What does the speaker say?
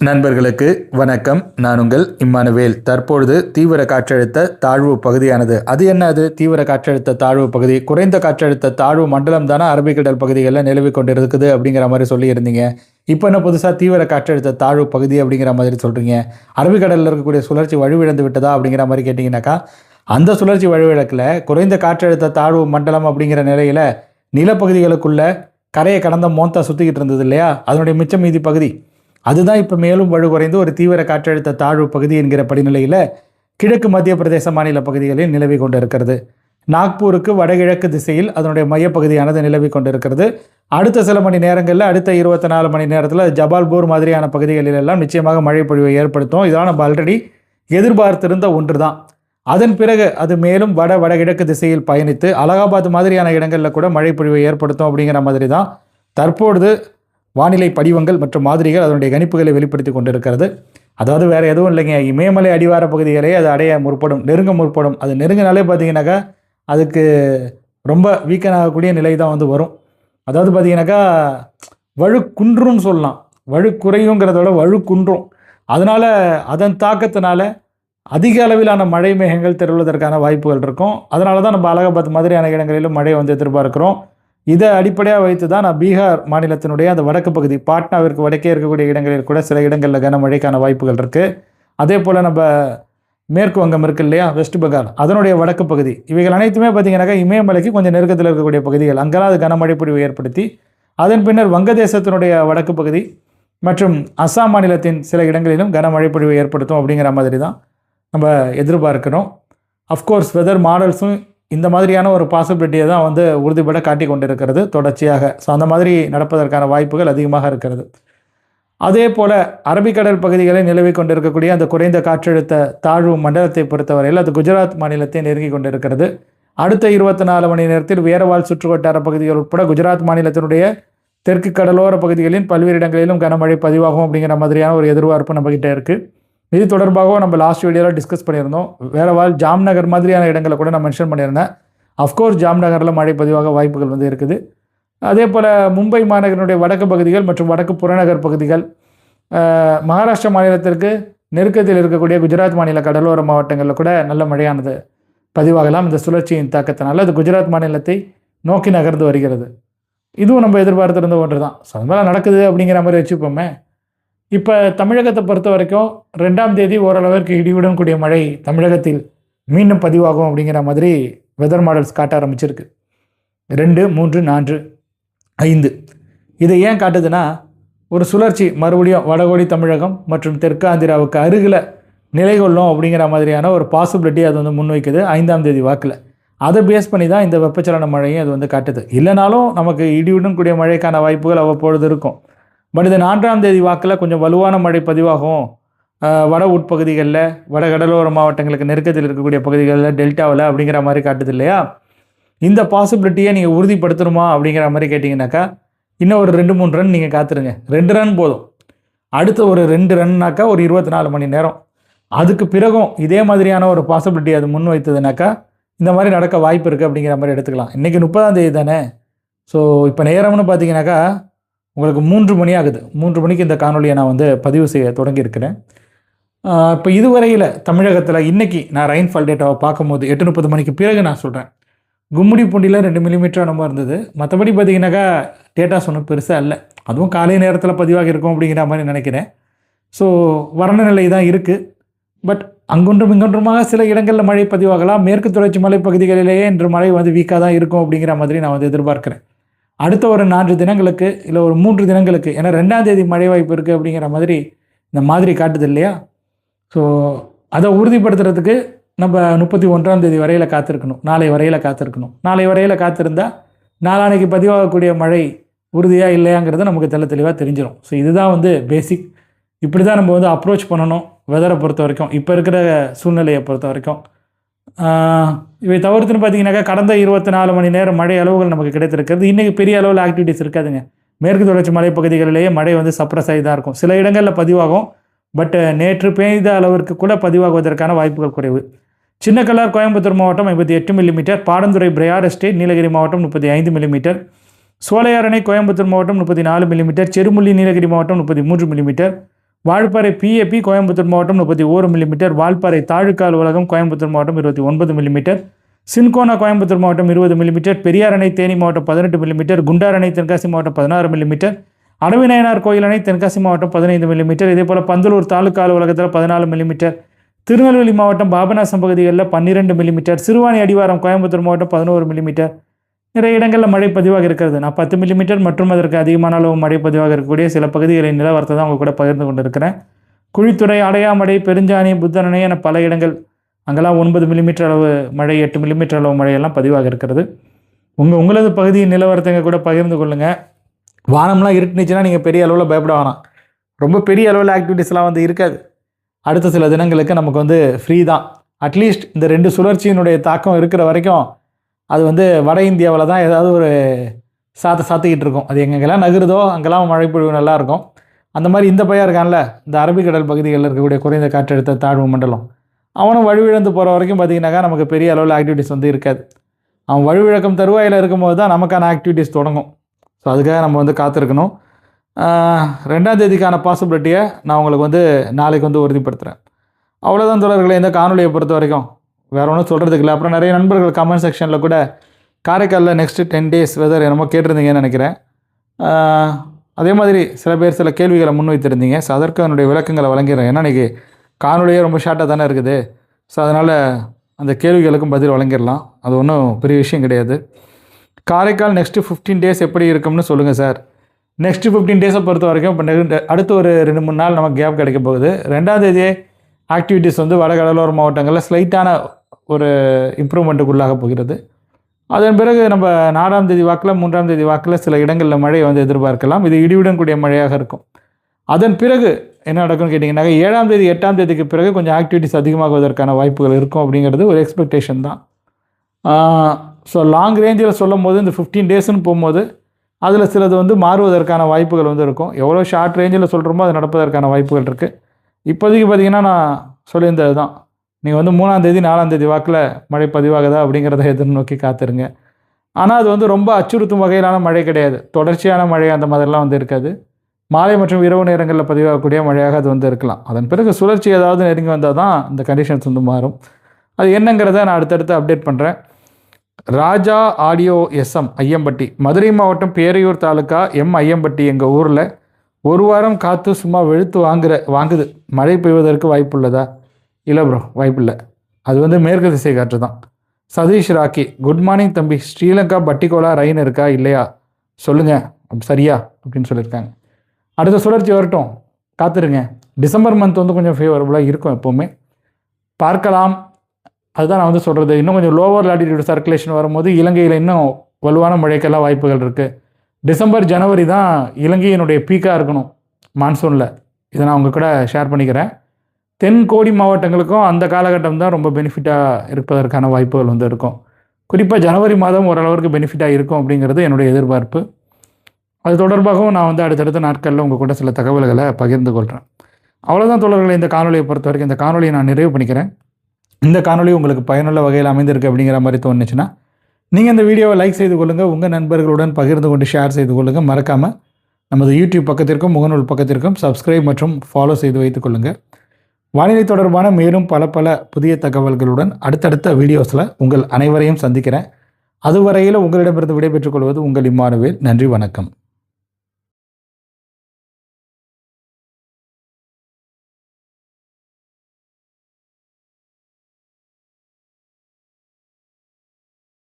நண்பர்களுக்கு வணக்கம். நான் உங்கள் இம்மானுவேல். தற்பொழுது தீவிர காற்றழுத்த தாழ்வு பகுதியானது. அது என்ன அது? தீவிர காற்றழுத்த தாழ்வு பகுதி. குறைந்த காற்றழுத்த தாழ்வு மண்டலம் தானே? அரபிக்கடல் பகுதிகளில் நிலவி கொண்டு இருக்குது அப்படிங்கிற மாதிரி சொல்லியிருந்தீங்க. இப்போ என்ன புதுசாக தீவிர காற்றழுத்த தாழ்வு பகுதி அப்படிங்கிற மாதிரி சொல்கிறீங்க அரபிக்கடலில் இருக்கக்கூடிய சுழற்சி வலுவிழந்து விட்டதா அப்படிங்கிற மாதிரி கேட்டிங்கனாக்கா அந்த சுழற்சி வலுவிழக்கில் குறைந்த காற்றழுத்த தாழ்வு மண்டலம் அப்படிங்கிற நிலையில் நிலப்பகுதிகளுக்குள்ள கரையை கடந்த மோந்தா சுற்றிக்கிட்டு இருந்தது இல்லையா? அதனுடைய மிச்சம் மீதி பகுதி. அதுதான் இப்போ மேலும் வலுகுறைந்து ஒரு தீவிர காற்றழுத்த தாழ்வு பகுதி என்கிற படிநிலையில் கிழக்கு மத்திய பிரதேச மாநில பகுதிகளில் நிலவி கொண்டிருக்கிறது. நாக்பூருக்கு வடகிழக்கு திசையில் அதனுடைய மையப்பகுதியானது நிலவி கொண்டிருக்கிறது. அடுத்த சில மணி நேரங்களில் அடுத்த இருபத்தி நாலு மணி நேரத்தில் ஜபால்பூர் மாதிரியான பகுதிகளில் எல்லாம் நிச்சயமாக மழை பொழிவை ஏற்படுத்தும். இதெல்லாம் நம்ம ஆல்ரெடி எதிர்பார்த்திருந்த ஒன்று தான் அதன் பிறகு அது மேலும் வட வடகிழக்கு திசையில் பயணித்து அலகாபாத் மாதிரியான இடங்களில் கூட மழை பொழிவை ஏற்படுத்தும் அப்படிங்கிற மாதிரி தான் தற்பொழுது வானிலை படிவங்கள் மற்றும் மாதிரிகள் அதனுடைய கணிப்புகளை வெளிப்படுத்தி கொண்டிருக்கிறது. அதாவது வேறு எதுவும் இல்லைங்க. இமயமலை அடிவார பகுதிகளே அது அடைய முற்படும் நெருங்க முற்படும். அது நெருங்கினாலே பார்த்தீங்கன்னாக்கா அதுக்கு ரொம்ப வீக்கன் ஆகக்கூடிய நிலை தான் வந்து வரும். அதாவது பார்த்தீங்கன்னாக்கா வலு சொல்லலாம். வலு விட வழுக்குன்றும் அதனால் அதன் தாக்கத்தினால அதிக அளவிலான மழை மேகங்கள் தெருவதற்கான வாய்ப்புகள் இருக்கும். அதனால தான் நம்ம அலகாபாத் மாதிரியான இடங்களிலும் மழை வந்து எதிர்பார்க்கிறோம். இதை அடிப்படையாக வைத்து தான் நான் பீகார் மாநிலத்தினுடைய அந்த வடக்கு பகுதி பாட்னாவிற்கு வடக்கே இருக்கக்கூடிய இடங்களில் கூட சில இடங்களில் கனமழைக்கான வாய்ப்புகள் இருக்குது அதே போல் நம்ம மேற்கு வங்கம் இருக்கு இல்லையா வெஸ்ட் பெங்கால் அதனுடைய வடக்கு பகுதி. இவைகள் அனைத்துமே பார்த்தீங்கன்னாக்கா இமயமலைக்கு கொஞ்சம் நெருக்கத்தில் இருக்கக்கூடிய பகுதிகள். அங்கெல்லாம் அது கனமழை பொழிவு ஏற்படுத்தி அதன் பின்னர் வங்கதேசத்தினுடைய வடக்கு பகுதி மற்றும் அஸ்ஸாம் மாநிலத்தின் சில இடங்களிலும் கனமழை பொழிவு ஏற்படுத்தும் அப்படிங்கிற மாதிரி தான் நம்ம எதிர்பார்க்கிறோம். அஃப்கோர்ஸ் வெதர் மாடல்ஸும் இந்த மாதிரியான ஒரு பாசிபிலிட்டியை தான் வந்து உறுதிப்பட காட்டி கொண்டிருக்கிறது தொடர்ச்சியாக. ஸோ அந்த மாதிரி நடப்பதற்கான வாய்ப்புகள் அதிகமாக இருக்கிறது. அதே போல் அரபிக்கடல் பகுதிகளில் நிலவி கொண்டிருக்கக்கூடிய அந்த குறைந்த காற்றழுத்த தாழ்வு மண்டலத்தை பொறுத்தவரையில் அது குஜராத் மாநிலத்தை நெருங்கி கொண்டிருக்கிறது. அடுத்த இருபத்தி நாலு மணி நேரத்தில் வேரவால் சுற்றுவட்டார பகுதிகள் உட்பட குஜராத் மாநிலத்தினுடைய தெற்கு கடலோர பகுதிகளின் பல்வேறு இடங்களிலும் கனமழை பதிவாகும் அப்படிங்கிற மாதிரியான ஒரு எதிர்பார்ப்பு நம்மகிட்ட இருக்குது இது தொடர்பாகவும் நம்ம லாஸ்ட் வீடியோவில் டிஸ்கஸ் பண்ணியிருந்தோம். வேறவால் ஜாம்நகர் மாதிரியான இடங்களை கூட நான் மென்ஷன் பண்ணியிருந்தேன். அஃப்கோர்ஸ் ஜாம்நகரில் மழை பதிவாக வாய்ப்புகள் வந்து இருக்குது. அதே போல் மும்பை மாநகரினுடைய வடக்கு பகுதிகள் மற்றும் வடக்கு புறநகர் பகுதிகள் மகாராஷ்டிரா மாநிலத்திற்கு நெருக்கத்தில் இருக்கக்கூடிய குஜராத் மாநில கடலோர மாவட்டங்களில் கூட நல்ல மழையானது பதிவாகலாம். இந்த சுழற்சியின் தாக்கத்தினால அது குஜராத் மாநிலத்தை நோக்கி நகர்ந்து வருகிறது. இதுவும் நம்ம எதிர்பார்த்திருந்த ஒன்று தான் ஸோ அது நடக்குது அப்படிங்கிற மாதிரி வச்சுப்போமே. இப்போ தமிழகத்தை பொறுத்த வரைக்கும் ரெண்டாம் தேதி ஓரளவிற்கு இடியுடன் கூடிய மழை தமிழகத்தில் மீண்டும் பதிவாகும் அப்படிங்கிற மாதிரி வெதர் மாடல்ஸ் காட்ட ஆரம்பிச்சிருக்கு. ரெண்டு மூன்று நான்கு ஐந்து. இதை ஏன் காட்டுதுன்னா ஒரு சுழற்சி மறுபடியும் வடகோடி தமிழகம் மற்றும் தெற்காந்திராவுக்கு அருகில் நிலை கொள்ளும் அப்படிங்கிற மாதிரியான ஒரு பாசிபிலிட்டி அது வந்து முன்வைக்குது ஐந்தாம் தேதி வாக்கில். அதை பேஸ் பண்ணி தான் இந்த வெப்பச்சலன மழையும் அது வந்து காட்டுது. இல்லைனாலும் நமக்கு இடியுடன் கூடிய மழைக்கான வாய்ப்புகள் அவ்வப்பொழுது இருக்கும். பட் இது நான்காம் தேதி வாக்கில் கொஞ்சம் வலுவான மழை பதிவாகும். வட உட்பகுதிகளில் வட கடலோர மாவட்டங்களுக்கு நெருக்கத்தில் இருக்கக்கூடிய பகுதிகளில் டெல்டாவில் அப்படிங்கிற மாதிரி காட்டுது இல்லையா? இந்த பாசிபிலிட்டியை நீங்கள் உறுதிப்படுத்தணுமா அப்படிங்கிற மாதிரி கேட்டிங்கனாக்கா இன்னும் ஒரு ரெண்டு மூணு ரன் நீங்கள் காத்துருங்க. ரெண்டு ரன் போதும். அடுத்த ஒரு ரெண்டு ரன்னாக்கா ஒரு இருபத்தி நாலு மணி நேரம். அதுக்கு பிறகும் இதே மாதிரியான ஒரு பாசிபிலிட்டி அது முன் வைத்ததுனாக்கா இந்த மாதிரி நடக்க வாய்ப்பு இருக்குது அப்படிங்கிற மாதிரி எடுத்துக்கலாம். இன்றைக்கி முப்பதாம் தேதி தானே. ஸோ இப்போ நேரம்னு பார்த்தீங்கன்னாக்கா உங்களுக்கு மூன்று மணி ஆகுது. மூன்று மணிக்கு இந்த காணொலியை நான் வந்து பதிவு செய்ய தொடங்கியிருக்கிறேன். இப்போ இதுவரையில் தமிழகத்தில் இன்றைக்கி நான் ரெயின்ஃபால் டேட்டாவை பார்க்கும்போது எட்டு முப்பது மணிக்கு பிறகு நான் சொல்கிறேன் கும்முடி பூண்டியில் ரெண்டு மில்லிமீட்டர் நம்ம இருந்தது. மற்றபடி பார்த்தீங்கன்னாக்கா டேட்டா ஒன்றும் பெருசாக இல்லை அதுவும் காலை நேரத்தில் பதிவாக இருக்கும் அப்படிங்கிற மாதிரி நினைக்கிறேன். ஸோ வறண்ட நிலை தான் இருக்குது பட் அங்கொன்றும் இங்கொன்றுமாக சில இடங்களில் மழை பதிவாகலாம். மேற்கு தொடர்ச்சி மலை பகுதிகளிலேயே இன்று மழை வந்து வீக்காக தான் இருக்கும் அப்படிங்கிற மாதிரி நான் வந்து எதிர்பார்க்குறேன். அடுத்த ஒரு நான்கு தினங்களுக்கு இல்லை ஒரு மூன்று தினங்களுக்கு ஏன்னா ரெண்டாம் தேதி மழை வாய்ப்பு இருக்குது அப்படிங்கிற மாதிரி இந்த மாதிரி காட்டுது இல்லையா? ஸோ அதை உறுதிப்படுத்துறதுக்கு நம்ம முப்பத்தி ஒன்றாம் தேதி வரையில் காத்திருக்கணும். நாளை வரையில் காத்திருக்கணும். நாளை வரையில் காத்திருந்தா நாளானைக்கு பதிவாகக்கூடிய மழை உறுதியாக இல்லையாங்கிறது நமக்கு தெல்ல தெளிவாக தெரிஞ்சிடும் ஸோ இதுதான் வந்து பேசிக் இப்படி தான் நம்ம வந்து அப்ரோச் பண்ணணும். வெதரை பொறுத்த வரைக்கும். இப்போ இருக்கிற சூழ்நிலையை பொறுத்த வரைக்கும். இவை தவிர்த்துன்னு பார்த்தீங்கன்னாக்கா கடந்த இருபத்தி நாலு மணி நேரம் மழை அளவுகள் நமக்கு கிடைத்திருக்கிறது. இன்றைக்கி பெரிய அளவில் ஆக்டிவிட்டிஸ் இருக்காதுங்க. மேற்கு தொடர்ச்சி மலைப்பகுதிகளிலேயே மழை வந்து சப்ரஸ் ஆகி தான் இருக்கும். சில இடங்களில் பதிவாகும். பட் நேற்று பெய்த அளவிற்கு கூட பதிவாகுவதற்கான வாய்ப்புகள் குறைவு. சின்னக்கல்லார் கோயம்புத்தூர் மாவட்டம் ஐம்பத்தி எட்டு மில்லிமீட்டர் பாடந்துறை பிரயார் எஸ்டேட் நீலகிரி மாவட்டம் முப்பத்தி ஐந்து மில்லிமீட்டர் சோலையாரணை கோயம்புத்தூர் மாவட்டம் முப்பத்தி நாலு மில்லிமீட்டர் செருமுள்ளி நீலகிரி மாவட்டம் முப்பத்தி மூன்று மில்லிமீட்டர் வால்பாறை பிஏபி கோயம்புத்தூர் மாவட்டம் முப்பத்தி ஓரு மில்லிமீட்டர் வால்பாறை தாழுக்கால் உலகம் கோயம்புத்தூர் மாவட்டம் இருபத்தி ஒன்பது மில்லிமீட்டர் சின்கோனா கோயம்புத்தூர் மாவட்டம் இருபது மில்லிமீட்டர் பெரியார் அணை தேனி மாவட்டம் பதினெட்டு மில்லிமீட்டர் குண்டார் அணை தென்காசி மாவட்டம் பதினாறு மில்லிமீட்டர் அடவிநாயனார் கோயில் அணை தென்காசி மாவட்டம் பதினைந்து மில்லிமீட்டர் இதே போல் பந்தலூர் தாலுக்கா அலுவலகத்தில் பதினாலு மில்லிமீட்டர் திருநெல்வேலி மாவட்டம் பாபநாசம் பகுதிகளில் பன்னிரெண்டு மில்லிமீட்டர் சிறுவாணி அடிவாரம் கோயம்புத்தூர் மாவட்டம் பதினோரு மில்லிமீட்டர் நிறைய இடங்களில் மழை பதிவாக இருக்கிறது. நான் பத்து மில்லிமீட்டர் மற்றும் அதற்கு அதிகமான அளவு மழை பதிவாக இருக்கக்கூடிய சில பகுதிகளின் நிலவரத்தை தான் அவங்க கூட பகிர்ந்து கொண்டிருக்கிறேன். குழித்துறை அடையாமடை பெருஞ்சாணி புத்தனணை என பல இடங்கள் அங்கெல்லாம் ஒன்பது மில்லிமீட்டர் அளவு மழை எட்டு மில்லிமீட்டர் அளவு மழையெல்லாம் பதிவாக இருக்கிறது. உங்கள் உங்களது பகுதியின் நிலவரத்தை கூட பகிர்ந்து கொள்ளுங்கள் வானம்லாம் இருட்டுனுச்சுன்னா நீங்கள் பெரிய அளவில் பயப்பட வேணாம். ரொம்ப பெரிய அளவில் ஆக்டிவிட்டீஸ்லாம் வந்து இருக்காது. அடுத்த சில தினங்களுக்கு நமக்கு வந்து ஃப்ரீ தான். அட்லீஸ்ட் இந்த ரெண்டு சுழற்சியினுடைய தாக்கம் இருக்கிற வரைக்கும் அது வந்து வட இந்தியாவில் தான் ஏதாவது ஒரு சாத்த சாத்திக்கிட்டு இருக்கும். அது எங்கெங்கெல்லாம் நகருதோ அங்கெல்லாம் மழை பொழிவு அந்த மாதிரி இந்த பையன் இருக்கான்ல இந்த அரபிக்கடல் பகுதிகளில் இருக்கக்கூடிய குறைந்த காற்றழுத்த தாழ்வு மண்டலம். அவனும் வலுவிழந்து போகிற வரைக்கும் பார்த்திங்கனாக்கா நமக்கு பெரிய அளவில் ஆக்டிவிட்டிஸ் வந்து இருக்காது. அவன் வலுவிழக்கம் தருவாயில் இருக்கும்போது தான் நமக்கான ஆக்டிவிட்டீஸ் தொடங்கும். ஸோ அதுக்காக நம்ம வந்து காத்திருக்கணும். ரெண்டாம் தேதிக்கான பாசிபிலிட்டியை நான் உங்களுக்கு வந்து நாளைக்கு வந்து உறுதிப்படுத்துகிறேன் அவ்வளோதான் தொடர்களை இந்த காணொலியை பொறுத்த வரைக்கும். வேறு ஒன்றும் சொல்கிறதுக்கு இல்லை. அப்புறம் நிறைய நண்பர்கள் கமெண்ட் செக்ஷனில் கூட காரைக்காலில் நெக்ஸ்ட்டு டென் டேஸ் வெதர் என்னமோ கேட்டிருந்தீங்கன்னு நினைக்கிறேன். அதே மாதிரி சில பேர் சில கேள்விகளை முன்வைத்திருந்தீங்க. ஸோ அதற்கு என்னுடைய விளக்கங்களை வழங்கிடுறேன். ஏன்னா இன்றைக்கி காணொலியே ரொம்ப ஷார்ட்டாக தானே இருக்குது. ஸோ அதனால் அந்த கேள்விகளுக்கும் பதில் வழங்கிடலாம். அது ஒன்றும் பெரிய விஷயம் கிடையாது. காரைக்கால் நெக்ஸ்ட்டு ஃபிஃப்டீன் டேஸ் எப்படி இருக்கும்னு சொல்லுங்கள் சார் நெக்ஸ்ட்டு ஃபிஃப்டீன் டேஸை பொறுத்த வரைக்கும் இப்போ நெகு- அடுத்து ஒரு ரெண்டு மூணு நாள் நமக்கு கேப் கிடைக்க போகுது. ரெண்டாம் தேதியே ஆக்டிவிட்டீஸ் வந்து வட கடலோர மாவட்டங்களில் ஸ்லைட்டான ஒரு இம்ப்ரூவ்மெண்ட்டுக்குள்ளாக போகிறது. அதன் பிறகு நம்ம நாலாம் தேதி வாக்கில் மூன்றாம் தேதி வாக்கில் சில இடங்களில் மழையை வந்து எதிர்பார்க்கலாம். இது இடியுடன் கூடிய மழையாக இருக்கும். அதன் பிறகு என்ன நடக்கும்னு கேட்டிங்கன்னாக்கா ஏழாம் தேதி எட்டாம் தேதிக்கு பிறகு கொஞ்சம் ஆக்டிவிட்டிஸ் அதிகமாகுவதற்கான வாய்ப்புகள் இருக்கும் அப்படிங்கிறது ஒரு எக்ஸ்பெக்டேஷன் தான். ஸோ லாங் ரேஞ்சில் சொல்லும் போது இந்த ஃபிஃப்டீன் டேஸ்னு போகும்போது அதில் சிலது வந்து மாறுவதற்கான வாய்ப்புகள் வந்து இருக்கும். எவ்வளோ ஷார்ட் ரேஞ்சில் சொல்கிறோமோ அது நடப்பதற்கான வாய்ப்புகள் இருக்குது இப்போதைக்கு பார்த்தீங்கன்னா நான் சொல்லியிருந்தது தான் நீங்கள் வந்து மூணாம் தேதி நாலாம் தேதி வாக்கில் மழை பதிவாகுதா அப்படிங்கிறத எதிர்நோக்கி காத்துருங்க. ஆனால் அது வந்து ரொம்ப அச்சுறுத்தும் வகையிலான மழை கிடையாது. தொடர்ச்சியான மழை அந்த மாதிரிலாம் வந்து இருக்காது. மாலை மற்றும் இரவு நேரங்களில் பதிவாகக்கூடிய மழையாக அது வந்து இருக்கலாம். அதன் பிறகு சுழற்சி ஏதாவது நெருங்கி வந்தால் தான் இந்த கண்டிஷன்ஸ் வந்து மாறும். அது என்னங்கிறத நான் அடுத்தடுத்து அப்டேட் பண்ணுறேன் Raja audio S M Aiyampatti Madurai மாவட்டம் பேரையூர் தாலுக்கா எம் ஐயம்பட்டி எங்கள் ஊரில் ஒரு வாரம் காற்று சும்மா வெளுத்து வாங்குற வாங்குது. மழை பெய்வதற்கு வாய்ப்புள்ளதா? இல்லை ப்ரோ வாய்ப்பில்லை. அது வந்து மேற்கு திசை காற்று தான். சதீஷ் ராக்கி குட் மார்னிங் தம்பி ஸ்ரீலங்கா பட்டிகோலா ரயின் இருக்கா இல்லையா? சொல்லுங்கள் சரியா? அப்படின்னு சொல்லியிருக்காங்க. அடுத்த சுழற்சி வரட்டும். காத்துருங்க. டிசம்பர் மந்த் வந்து கொஞ்சம் ஃபேவரபுளாக இருக்கும் எப்போவுமே. பார்க்கலாம். அதுதான் நான் வந்து சொல்கிறது இன்னும் கொஞ்சம் லோவர் லாட்டிடியூட் சர்க்குலேஷன் வரும்போது இலங்கையில் இன்னும் வலுவான மழைக்கெல்லாம் வாய்ப்புகள் இருக்குது டிசம்பர் ஜனவரி தான் இலங்கையினுடைய பீக்காக இருக்கணும். மான்சூனில் இதை நான் உங்கள் கூட ஷேர் பண்ணிக்கிறேன். தென்கோடி மாவட்டங்களுக்கும் அந்த காலகட்டம் தான் ரொம்ப பெனிஃபிட்டாக இருப்பதற்கான வாய்ப்புகள் வந்து இருக்கும். குறிப்பாக ஜனவரி மாதம் ஓரளவுக்கு பெனிஃபிட்டாக இருக்கும் அப்படிங்கிறது என்னுடைய எதிர்பார்ப்பு. அது தொடர்பாகவும் நான் வந்து அடுத்தடுத்த நாட்களில் உங்கள் கூட சில தகவல்களை பகிர்ந்து கொள்கிறேன் அவ்வளோதான் தோழர்களை இந்த காணொலியை பொறுத்த வரைக்கும் இந்த காணொலியை நான் நிறைவு பண்ணிக்கிறேன். இந்த காணொலி உங்களுக்கு பயனுள்ள வகையில் அமைந்திருக்கு அப்படிங்கிற மாதிரி தோணுச்சுன்னா நீங்கள் இந்த வீடியோவை லைக் செய்து கொள்ளுங்கள் உங்கள் நண்பர்களுடன் பகிர்ந்து கொண்டு ஷேர் செய்து கொள்ளுங்கள் மறக்காமல் நமது யூடியூப் பக்கத்திற்கும் முகநூல் பக்கத்திற்கும் சப்ஸ்கிரைப் மற்றும் ஃபாலோ செய்து வைத்துக் கொள்ளுங்கள் வானிலை தொடர்பான மேலும் பல பல புதிய தகவல்களுடன் அடுத்தடுத்த வீடியோஸில் உங்கள் அனைவரையும் சந்திக்கிறேன். அதுவரையில் உங்களிடமிருந்து விடைபெற்றுக் கொள்வது உங்கள் இம்மானுவேல். நன்றி வணக்கம்.